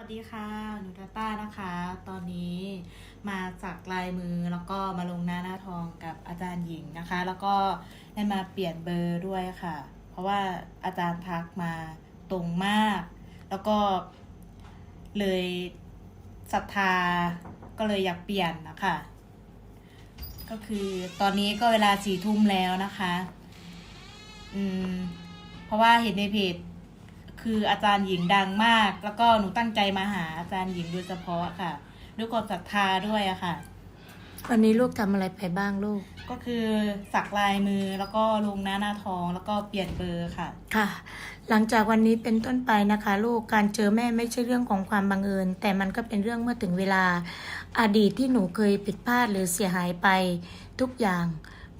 สวัสดีค่ะ หนูตาต้านะคะ ตอนนี้มาจากลายมือแล้วก็มาลงหน้าหน้าทองกับอาจารย์หญิงนะคะ แล้วก็ได้มาเปลี่ยนเบอร์ด้วยค่ะ เพราะว่าอาจารย์ทักมาตรงมาก แล้วก็เลยศรัทธาก็เลยอยากเปลี่ยนนะคะ ก็คือตอนนี้ก็เวลาสี่ทุ่มแล้วนะคะ อืม เพราะว่าเห็นในเพจ คืออาจารย์หญิงดังมาก แล้วก็หนูตั้งใจมาหาอาจารย์หญิงโดยเฉพาะค่ะ ด้วยความศรัทธาด้วยอะค่ะ วันนี้ลูกทำอะไรไปบ้างลูก ก็คือสักลายมือแล้วก็ลงหน้าหน้าทองแล้วก็เปลี่ยนเบอร์ค่ะ ค่ะ หลังจากวันนี้เป็นต้นไปนะคะ ลูกการเจอแม่ไม่ใช่เรื่องของความบังเอิญ แต่มันก็เป็นเรื่องเมื่อถึงเวลา อดีตที่หนูเคยผิดพลาดหรือเสียหายไปทุกอย่าง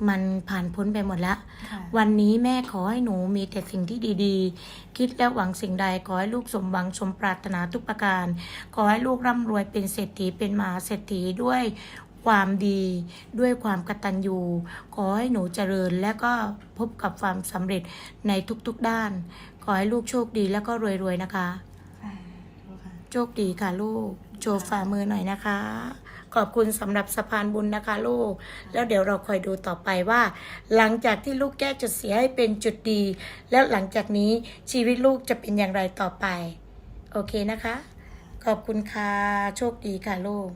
มันผ่านพ้นไปหมดแล้วค่ะวันนี้แม่ขอให้หนูมีแต่สิ่งที่ดีๆ คิดและหวังสิ่งใด ขอให้ลูกสมหวังสมปรารถนาทุกประการ ขอให้ลูกร่ำรวยเป็นเศรษฐีเป็นมหาเศรษฐีด้วยความดีด้วยความกตัญญูขอให้หนูเจริญและก็พบกับความสำเร็จในทุกๆด้าน ขอให้ลูกโชคดีแล้วก็รวยๆนะคะค่ะค่ะโชคดีค่ะลูก โชว์ฝ่ามือหน่อยนะคะ ขอบคุณสำหรับสะพานบุญนะคะลูก แล้วเดี๋ยวเราคอยดูต่อไปว่า หลังจากที่ลูกแก้จุดเสียให้เป็นจุดดี แล้วหลังจากนี้ชีวิตลูกจะเป็นอย่างไรต่อไป โอเคนะคะ ขอบคุณค่ะ โชคดีค่ะลูก